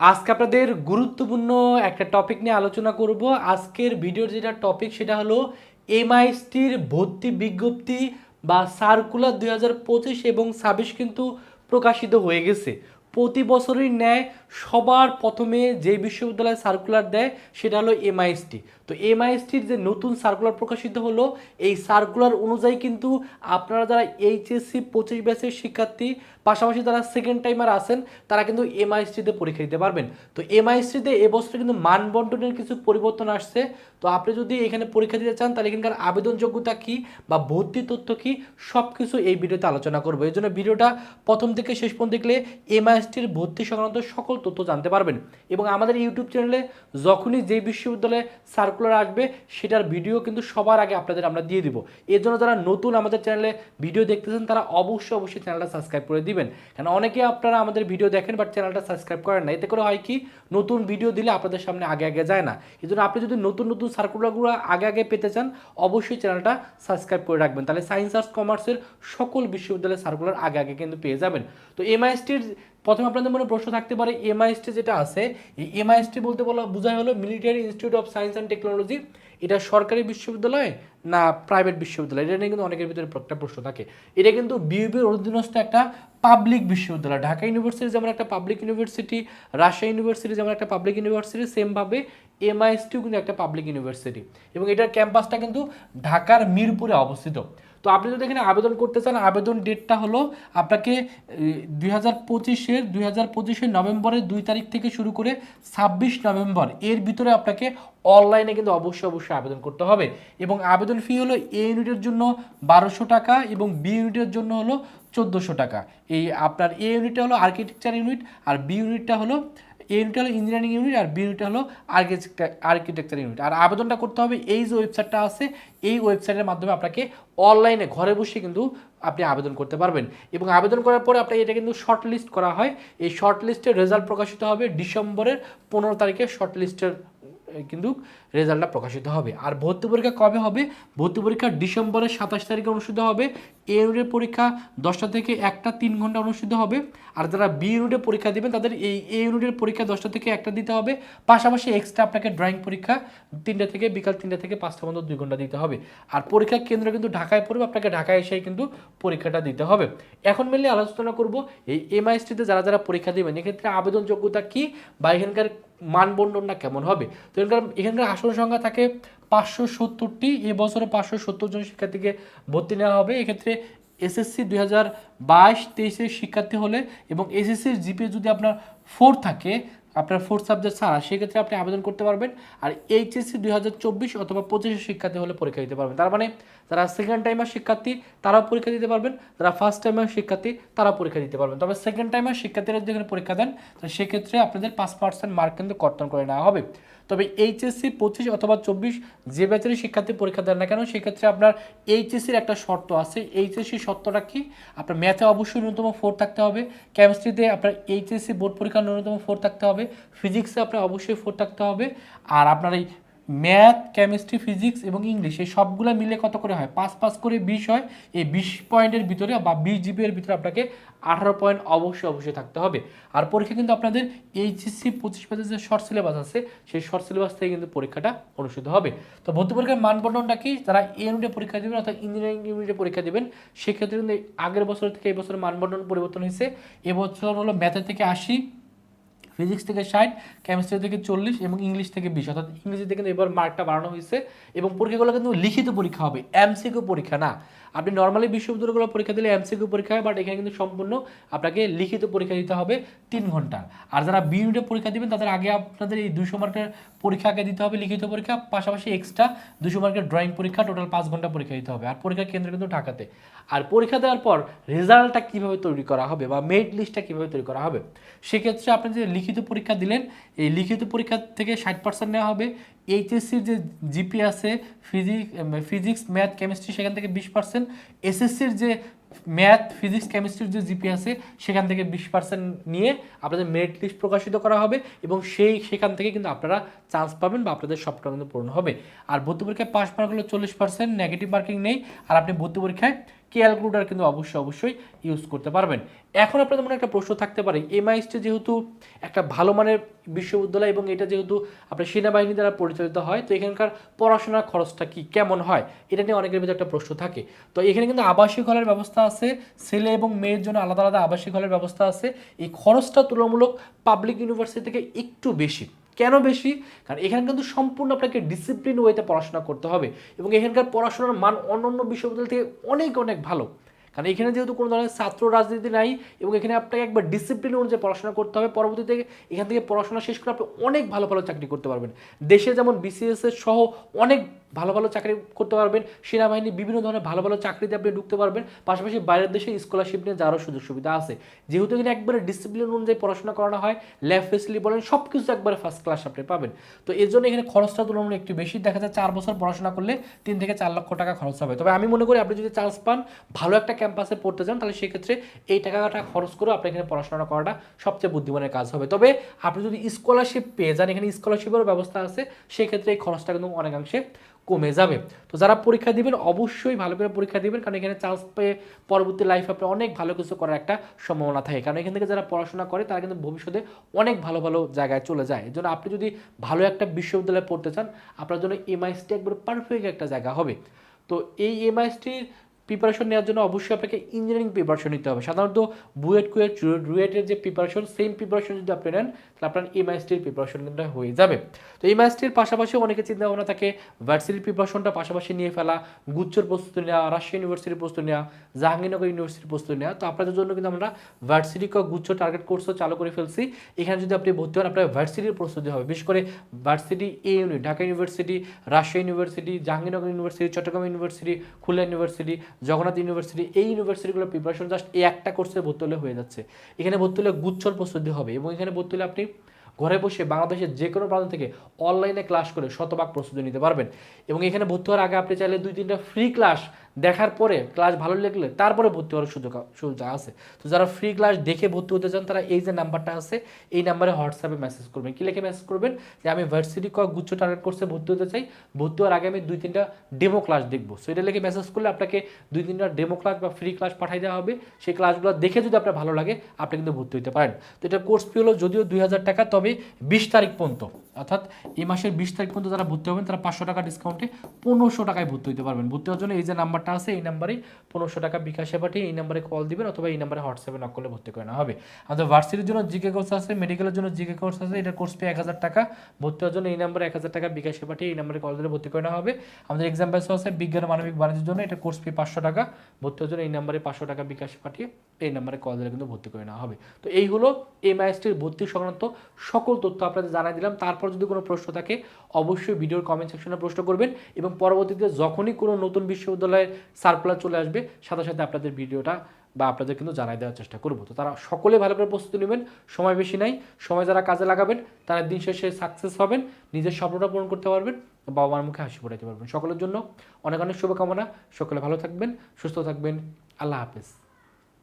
আজকে আপনাদের গুরুত্বপূর্ণ একটা টপিক নিয়ে আলোচনা করব। আজকের ভিডিওর যেটা টপিক সেটা হলো এমআইএসটির ভর্তি বিজ্ঞপ্তি বা সার্কুলার দুই হাজার পঁচিশ এবং সাবিশ কিন্তু প্রকাশিত হয়ে গেছে। প্রতি বছরই ন্যায় সবার প্রথমে যে বিশ্ববিদ্যালয় সার্কুলার দেয় সেটা হলো এমআইএসটি তো এমআইএসটির যে নতুন সার্কুলার প্রকাশিত হলো, এই সার্কুলার অনুযায়ী কিন্তু আপনারা যারা এইচএসসি পঁচিশ ব্যাচের শিক্ষার্থী, পাশাপাশি যারা সেকেন্ড টাইমার আছেন, তারা কিন্তু এমআইএসটিতে পরীক্ষা দিতে পারবেন। তো এমআইএসটিতে এবছর কিন্তু মানবন্টনের কিছু পরিবর্তন আসছে। তো আপনি যদি এখানে পরীক্ষা দিতে চান, তাহলে এখানকার আবেদন যোগ্যতা কী বা ভর্তি তথ্য কী সব কিছু এই ভিডিওতে আলোচনা করব। এই জন্য ভিডিওটা প্রথম থেকে শেষ পর্যন্ত দেখলে এমআইএসটির ভর্তি সংক্রান্ত সকল তথ্য জানতে পারবেন। এবং আমাদের ইউটিউব চ্যানেলে যখনই যে বিশ্ববিদ্যালয়ে সার্কুলার আসবে, সেটার ভিডিও কিন্তু সবার আগে আপনাদের আমরা দিয়ে দিব। এর জন্য যারা নতুন আমাদের চ্যানেলে ভিডিও দেখতেছেন, তারা অবশ্যই অবশ্যই চ্যানেলটা সাবস্ক্রাইব করে দিবেন। কারণ অনেকে আপনারা আমাদের ভিডিও দেখেন বাট চ্যানেলটা সাবস্ক্রাইব করেন না। এতে করে হয় কি, নতুন ভিডিও দিলে আপনাদের সামনে আগে আগে যায় না। এই জন্য আপনি যদি নতুন নতুন সার্কুলারগুলো আগে আগে পেতে চান, অবশ্যই চ্যানেলটা সাবস্ক্রাইব করে রাখবেন। তাহলে সায়েন্স আর্টস কমার্সের সকল বিশ্ববিদ্যালয়ের সার্কুলার আগে আগে কিন্তু পেয়ে যাবেন। তো এমআইএসটির প্রথমে আপনাদের মনে প্রশ্ন থাকতে পারে এমআইএসটি যেটা আছে, এই এমআইএসটি বলতে বলা বোঝায় হলো military institute of science and technology এটা সরকারি বিশ্ববিদ্যালয় না প্রাইভেট বিশ্ববিদ্যালয়? এটা নিয়ে কিন্তু অনেকের ভিতরে একটা প্রশ্ন থাকে। এটা কিন্তু বিউবির অধীনস্থ একটা পাবলিক বিশ্ববিদ্যালয়। ঢাকা ইউনিভার্সিটি যেমন একটা পাবলিক ইউনিভার্সিটি রাজশাহী ইউনিভার্সিটি যেমন একটা পাবলিক ইউনিভার্সিটি সেমভাবে এমআইএসটিও কিন্তু একটা পাবলিক ইউনিভার্সিটি এবং এটার ক্যাম্পাসটা কিন্তু ঢাকার মিরপুরে অবস্থিত। তো আপনি যদি এখানে আবেদন করতে চান, আবেদন ডেটটা হলো আপনাকে দুই হাজার পঁচিশের, দুই হাজার পঁচিশের নভেম্বরের দুই তারিখ থেকে শুরু করে ছাব্বিশ নভেম্বর। এর ভিতরে আপনাকে অনলাইনে কিন্তু অবশ্যই অবশ্যই আবেদন করতে হবে। এবং আবেদন ফি হলো এ ইউনিটের জন্য বারোশো টাকা এবং বি ইউনিটের জন্য হলো চোদ্দোশো টাকা। এই আপনার এ ইউনিটটা হলো আর্কিটেকচার ইউনিট আর বি ইউনিটটা হলো এ ইউনিটটা হলো ইঞ্জিনিয়ারিং ইউনিট আর বি ইউনিটটা হলো আর্কিটেকচার ইউনিট আর আবেদনটা করতে হবে এই যে ওয়েবসাইটটা আছে, এই ওয়েবসাইটের মাধ্যমে আপনাকে অনলাইনে ঘরে বসে কিন্তু আপনি আবেদন করতে পারবেন। এবং আবেদন করার পরে আপনাকে এটা কিন্তু শর্ট লিস্ট করা হয়। এই শর্ট লিস্টের রেজাল্ট প্রকাশিত হবে ডিসেম্বরের পনেরো তারিখে শর্ট লিস্টের কিন্তু রেজাল্টটা প্রকাশিত হবে। আর ভর্তি পরীক্ষা কবে হবে? ভর্তি পরীক্ষা ডিসেম্বরের সাতাশ তারিখে অনুষ্ঠিত হবে। এ ইউনিটের পরীক্ষা দশটা থেকে একটা তিন ঘণ্টা অনুষ্ঠিত হবে। আর যারা বি ইউনিটের পরীক্ষা দেবেন, তাদের এই এ ইউনিটের পরীক্ষা দশটা থেকে একটা দিতে হবে। পাশাপাশি এক্সট্রা আপনাকে ড্রয়িং পরীক্ষা তিনটা থেকে, বিকাল তিনটা থেকে পাঁচটা পর্যন্ত দুই ঘণ্টা দিতে হবে। আর পরীক্ষার কেন্দ্র কিন্তু ঢাকায় পড়বে, আপনাকে ঢাকায় এসেই কিন্তু পরীক্ষাটা দিতে হবে। এখন মেনলি আলোচনা করব এই এমআইএসটিতে যারা যারা পরীক্ষা দেবেন, এক্ষেত্রে আবেদন যোগ্যতা কী? বা এখানকার মানবন্টনটা কেমন হবে? তো এখানকার এখানকার আসন সংখ্যা থাকে পাঁচশো সত্তরটি এবছরে পাঁচশো সত্তর জন শিক্ষার্থীকে ভর্তি নেওয়া হবে। এক্ষেত্রে এসএসসি দুই হাজার বাইশ, তেইশের শিক্ষার্থী হলে এবং এসএসসির জিপিএ যদি আপনার ফোর থাকে আপনার ফোর্থ সাবজেক্ট ছাড়া সেক্ষেত্রে আপনি আবেদন করতে পারবেন, আর এইচএসসি দুই হাজার চব্বিশ অথবা পঁচিশের শিক্ষার্থী হলে পরীক্ষা দিতে পারবেন। তার মানে যারা সেকেন্ড টাইমার শিক্ষার্থী, তারাও পরীক্ষা দিতে পারবেন, যারা ফার্স্ট টাইমার শিক্ষার্থী তারা পরীক্ষা দিতে পারবেন। তবে সেকেন্ড টাইমার শিক্ষার্থীরা যেখানে পরীক্ষা দেন তাহলে সেক্ষেত্রে আপনাদের পাঁচ পার্সেন্ট মার্ক কিন্তু কর্তন করে নেওয়া হবে। তবে এইচএসসি পঁচিশ অথবা চব্বিশ যে ব্যাচেরই শিক্ষার্থী পরীক্ষা দেন না কেন, সেক্ষেত্রে আপনার এইচএসসির একটা শর্ত আছে। এইচএসসি শর্তটা কি? আপনার ম্যাথে অবশ্যই ন্যূনতম ফোর থাকতে হবে, কেমিস্ট্রিতে আপনার এইচএসসি বোর্ড পরীক্ষা ন্যূনতম ফোর থাকতে হবে, ফিজিক্সে আপনার অবশ্যই ফোর থাকতে হবে, আর আপনার এই ম্যাথ, কেমিস্ট্রি, ফিজিক্স এবং ইংলিশ, এই সবগুলো মিলে কত করে হয়? পাঁচ পাঁচ করে বিশ হয়। এই বিশ পয়েন্টের ভিতরে বা বিশ জিবি এর ভিতরে আপনাকে আঠারো পয়েন্ট অবশ্যই অবশ্যই থাকতে হবে। আর পরীক্ষা কিন্তু আপনাদের এইচএসসি পঁচিশ পেজের যে শর্ট সিলেবাস আছে, সেই শর্ট সিলেবাস থেকে কিন্তু পরীক্ষাটা অনুষ্ঠিত হবে। তো ভর্তি পরীক্ষার মানবন্ধনটা কি? যারা এ ইউনিটে পরীক্ষা দেবেন অর্থাৎ ইঞ্জিনিয়ারিং ইউনিটে পরীক্ষা দেবেন, সেক্ষেত্রে কিন্তু আগের বছর থেকে এই বছর মানবন্ধন পরিবর্তন হয়েছে। এবছর হলো ম্যাথের থেকে আশি ফিজিক্স থেকে ষাট কেমিস্ট্রি থেকে চল্লিশ এবং ইংলিশ থেকে বিশ। অর্থাৎ ইংরেজিতে কিন্তু এবার মার্কটা বাড়ানো হয়েছে এবং পরীক্ষাগুলো কিন্তু লিখিত পরীক্ষা হবে এমসিকিউ পরীক্ষা না। আপনি নর্মালি বিশ্ববিদ্যালয়গুলো পরীক্ষা দিলে এমসিকিউ পরীক্ষা হয় বাট এখানে কিন্তু সম্পূর্ণ আপনাকে লিখিত পরীক্ষা দিতে হবে তিন ঘণ্টা। আর যারা বি ইউনিটে পরীক্ষা দিবেন, তাদের আগে আপনাদের এই দুশো মার্কের পরীক্ষা আগে দিতে হবে লিখিত পরীক্ষা, পাশাপাশি এক্সট্রা দুশো মার্কের ড্রয়িং পরীক্ষা টোটাল পাঁচ ঘণ্টা পরীক্ষা দিতে হবে। আর পরীক্ষার কেন্দ্র কিন্তু ঢাকাতে। আর পরীক্ষা দেওয়ার পর রেজাল্টটা কীভাবে তৈরি করা হবে বা মেরিট লিস্টটা কীভাবে তৈরি করা হবে? সেক্ষেত্রে আপনি যে লিখিত পরীক্ষা দিলেন। এই লিখিত পরীক্ষা থেকে ষাট পার্সেন্ট নেওয়া হবে। এইচএসসির যে জিপি আছে ফিজিক্স ফিজিক্স, ম্যাথ, কেমিস্ট্রি, সেখান থেকে বিশ পার্সেন্ট এসএসসির যে ম্যাথ, ফিজিক্স, কেমিস্ট্রির যে জিপি আছে, সেখান থেকে বিশ পার্সেন্ট নিয়ে আপনাদের মেরিট লিস্ট প্রকাশিত করা হবে এবং সেই সেখান থেকে কিন্তু আপনারা চান্স পাবেন বা আপনাদের সবটা কিন্তু পূরণ হবে। আর ভর্তি পরীক্ষায় পাস মার্ক হলো চল্লিশ পার্সেন্ট নেগেটিভ মার্কিং নেই। আর আপনি ভর্তি পরীক্ষায় ক্যালকুলেটার কিন্তু অবশ্যই অবশ্যই ইউজ করতে পারবেন। এখন আপনাদের মনে একটা প্রশ্ন থাকতে পারে এমআইএসটি যেহেতু একটা ভালো মানের বিশ্ববিদ্যালয় এবং এটা যেহেতু আপনার সেনাবাহিনী দ্বারা পরিচালিত হয়, তো এখানকার পড়াশোনার খরচটা কি, কেমন হয়, এটা নিয়ে অনেকের ভিতরে একটা প্রশ্ন থাকে। তো এখানে কিন্তু আবাসিক হলের ব্যবস্থা আছে, ছেলে এবং মেয়ের জন্য আলাদা আলাদা আবাসিক হলের ব্যবস্থা আছে। এই খরচটা তুলনামূলক পাবলিক ইউনিভার্সিটি থেকে একটু বেশি। কেন বেশি? কারণ এখানে কিন্তু সম্পূর্ণ আপনাকে ডিসিপ্লিন ওয়েতে পড়াশোনা করতে হবে এবং এখানকার পড়াশোনার মান অন্যান্য বিশ্ববিদ্যালয় থেকে অনেক অনেক ভালো। কারণ এখানে যেহেতু কোনো ধরনের ছাত্র রাজনীতি নাই এবং এখানে আপনাকে একবার ডিসিপ্লিন অনুযায়ী পড়াশোনা করতে হবে, পরবর্তীতে এখান থেকে পড়াশোনা শেষ করে আপনি অনেক ভালো ভালো চাকরি করতে পারবেন। দেশে যেমন বিসিএস এর সহ অনেক ভালো ভালো চাকরি করতে পারবেন, সেনাবাহিনী বিভিন্ন ধরনের ভালো ভালো চাকরিতে আপনি ঢুকতে পারবেন, পাশাপাশি বাইরের দেশে স্কলারশিপ নিয়ে যাওয়ারও সুযোগ সুবিধা আছে। যেহেতু এখানে একবারে ডিসিপ্লিন অনুযায়ী পড়াশোনা করানো হয় ল্যাব ফেসিলিটি বলেন সব কিছু একবারে ফার্স্ট ক্লাস আপনি পাবেন। তো এর জন্য এখানে খরচটা তুলনামূলক একটু বেশি, দেখা যায় চার বছর পড়াশোনা করলে তিন থেকে চার লক্ষ টাকা খরচ হবে। তবে আমি মনে করি আপনি যদি চান্স পান, ভালো একটা ক্যাম্পাসে পড়তে চান, তাহলে সেক্ষেত্রে এই টাকাটা খরচ করে আপনি এখানে পড়াশোনা করাটা সবচেয়ে বুদ্ধিমানের কাজ হবে। তবে আপনি যদি স্কলারশিপ পেয়ে যান, এখানে স্কলারশিপেরও ব্যবস্থা আছে, সেক্ষেত্রে এই খরচটা কিন্তু অনেকাংশে কমে যাবে। তো যারা পরীক্ষা দিবেন, অবশ্যই ভালো করে পরীক্ষা দিবেন, কারণ এখানে চান্স পেয়ে পরবর্তী লাইফ আপনি অনেক ভালো কিছু করার একটা সম্ভাবনা থাকে। কারণ এখান থেকে যারা পড়াশোনা করে, তারা কিন্তু ভবিষ্যতে অনেক ভালো ভালো জায়গায় চলে যায়। এই জন্য আপনি যদি ভালো একটা বিশ্ববিদ্যালয়ে পড়তে চান, আপনার জন্য এমআইএসটি একবার পারফেক্ট একটা জায়গা হবে। তো এই এমআইএসটির প্রিপারেশন নেওয়ার জন্য অবশ্যই আপনাকে ইঞ্জিনিয়ারিং প্রিপারেশন নিতে হবে। সাধারণত বুয়েট কুয়েট রুয়েটের যে প্রিপারেশন সেম প্রিপারেশন যদি আপনি নেন তাহলে আপনার এমআইএসটির প্রিপারেশন কিন্তু হয়ে যাবে। তো এমআইএসটির পাশাপাশি অনেকে চিন্তা ভাবনা থাকে ভার্সিটির প্রিপারেশনটা পাশাপাশি নিয়ে ফেলা, গুচ্ছর প্রস্তুতি নেওয়া, রাজশাহী ইউনিভার্সিটির প্রস্তুতি নেওয়া, জাহাঙ্গীরনগর ইউনিভার্সিটির প্রস্তুতি নেওয়া। তো আপনাদের জন্য কিন্তু আমরা ভার্সিটি ক গুচ্ছ টার্গেট কোর্সও চালু করে ফেলছি। এখানে যদি আপনি ভর্তি হন, আপনার ভার্সিটির প্রস্তুতি হবে। বিশেষ করে varsity A unit Dhaka university Rajshahi university Jahangirnagar university Chittagong university Khulna university Jagannath university এই ইউনিভার্সিটিগুলোর প্রিপারেশন জাস্ট এই একটা কোর্সে ভর্তি হলে হয়ে যাচ্ছে। এখানে ভর্তি হলে গুচ্ছর প্রস্তুতি হবে এবং এখানে ভর্তি হলে আপনি ঘরে বসে বাংলাদেশের যে কোনো প্রান্ত থেকে অনলাইনে ক্লাস করে শতভাগ প্রস্তুতি নিতে পারবেন। এবং এখানে ভর্তি হওয়ার আগে আপনি চাইলে দুই তিনটা ফ্রি ক্লাস দেখার পরে ক্লাস ভালো লাগলে তারপরে ভর্তি হওয়ার সুযোগ সুবিধা আছে। তো যারা ফ্রি ক্লাস দেখে ভর্তি হতে চান, তারা এই যে নাম্বারটা আছে, এই নাম্বারে হোয়াটসঅ্যাপে মেসেজ করবেন। কি লিখে মেসেজ করবেন? যে আমি ভার্সিটি ক গুচ্ছ টার্গেট কোর্সে ভর্তি হতে চাই, ভর্তি হওয়ার আগে আমি দুই তিনটা ডেমো ক্লাস দেখব। সো এটা লিখে মেসেজ করলে আপনাকে দুই তিনটা ডেমো ক্লাস বা ফ্রি ক্লাস পাঠিয়ে দেওয়া হবে। সেই ক্লাসগুলো দেখে যদি আপনার ভালো লাগে, আপনি কিন্তু ভর্তি হতে পারেন। তো এটা কোর্স ফি হলো যদিও দুই হাজার টাকা, তবে বিশ তারিখ পর্যন্ত, অর্থাৎ এই মাসের বিশ তারিখ পর্যন্ত যারা ভর্তি হবেন, তারা পাঁচশো টাকা ডিসকাউন্টে পনেরোশো টাকায় ভর্তি হতে পারবেন। ভর্তি হওয়ার জন্য এই যে নাম্বারটা আছে, এই নাম্বারে পনেরোশো টাকা বিকাশে পাঠিয়ে এই নাম্বারে কল দিবেন অথবা এই নাম্বারে হোয়াটসঅ্যাপে নক করলে ভর্তি করে নেওয়া হবে। আমাদের ভার্সিটির জন্য জিকে কোর্স আছে মেডিকেলের জন্য জিকে কোর্স আছে, এটা কোর্স পে এক হাজার টাকা। ভর্তি হওয়ার জন্য এই নাম্বারে এক হাজার টাকা বিকাশে পাঠিয়ে এই নাম্বারে কল দিলে ভর্তি করে নেওয়া হবে। আমাদের এক্সাম ব্যাস আছে, বিজ্ঞান মানবিক বাণিজ্যের জন্য এটা কোর্স পে পাঁচশো টাকা। ভর্তি হওয়ার জন্য এই নাম্বারে পাঁচশো টাকা বিকাশে পাঠিয়ে এই নাম্বারে কল দিলে কিন্তু ভর্তি করে নেওয়া হবে। তো এই হলো এমআইএসটির ভর্তি সংক্রান্ত সকল তথ্য আপনাদের জানাই দিলাম। তারপর যদি কোনো প্রশ্ন থাকে, অবশ্যই ভিডিওর কমেন্ট সেকশনে প্রশ্ন করবেন এবং পরবর্তীতে যখনই কোনো নতুন বিশ্ববিদ্যালয়ের সার্কুলার চলে আসবে, সাথে সাথে আপনাদের ভিডিওটা বা আপনাদের কিন্তু জানাই দেওয়ার চেষ্টা করব। তো তারা সকলে ভালো করে প্রস্তুতি নেবেন, সময় বেশি নাই, সময় যারা কাজে লাগাবেন, তারা দিন শেষে সাকসেস হবেন, নিজের স্বপ্নটা পূরণ করতে পারবেন বাবা মার মুখে হাসি পড়াইতে পারবেন। সকলের জন্য অনেক অনেক শুভকামনা, সকলে ভালো থাকবেন, সুস্থ থাকবেন, আল্লাহ হাফেজ।